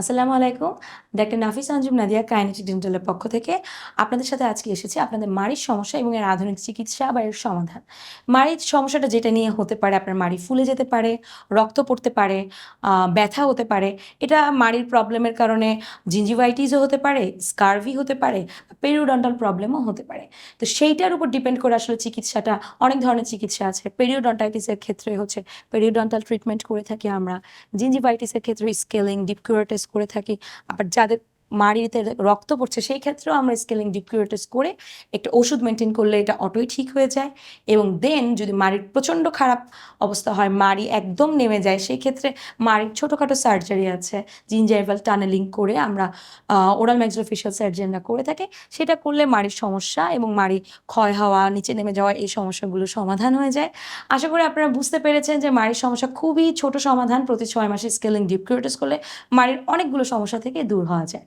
আসসালামু আলাইকুম। Doctor Nafis Anjum Nadia, kinetic ডেন্টালের পক্ষ থেকে আপনাদের সাথে আজকে এসেছি আপনাদের মাড়ির সমস্যা এবং এর আধুনিক চিকিৎসা বা এর সমাধান। মাড়ির সমস্যাটা যেটা নিয়ে হতে পারে, আপনার মাড়ি ফুলে যেতে পারে, রক্ত পড়তে পারে ব্যথা হতে পারে, এটা মাড়ির প্রবলেমের কারণে জিঞ্জিভাইটিসও হতে পারে স্কারভি হতে পারে পেরিওডন্টাল প্রবলেমও হতে পারে। তো সেইটার উপর ডিপেন্ড করে আসলে চিকিৎসাটা, অনেক ধরনের চিকিৎসা আছে। পেরিওডন্টাইটিসের ক্ষেত্রে হচ্ছে পেরিওডন্টাল ট্রিটমেন্ট করে থাকি আমরা জিঞ্জিভাইটিসের ক্ষেত্রে স্কেলিং ডিপকিউরেটিস করে থাকি। আবার যাদের মাড়িতে রক্ত পড়ছে, সেই ক্ষেত্রেও আমরা স্কেলিং ডিপকিউরেটিস করে একটা ওষুধ মেনটেন করলে এটা অটোই ঠিক হয়ে যায়। এবং দেন যদি মাড়ির প্রচণ্ড খারাপ অবস্থা হয়, মাড়ি একদম নেমে যায়, সেই ক্ষেত্রে মাড়ির ছোটোখাটো সার্জারি আছে জিঞ্জাইভাল টানেলিং করে আমরা ওরাল ম্যাক্সিলোফেশিয়াল সার্জারিরা করে থাকে। সেটা করলে মাড়ির সমস্যা এবং মাড়ি ক্ষয় হওয়া, নিচে নেমে যাওয়া, এই সমস্যাগুলো সমাধান হয়ে যায়। আশা করি আপনারা বুঝতে পেরেছেন যে মাড়ির সমস্যা খুবই ছোট সমাধান, প্রতি ছয় মাসে স্কেলিং ডিপকিউরেটিস করলে মাড়ির অনেকগুলো সমস্যা থেকে দূর হওয়া যায়।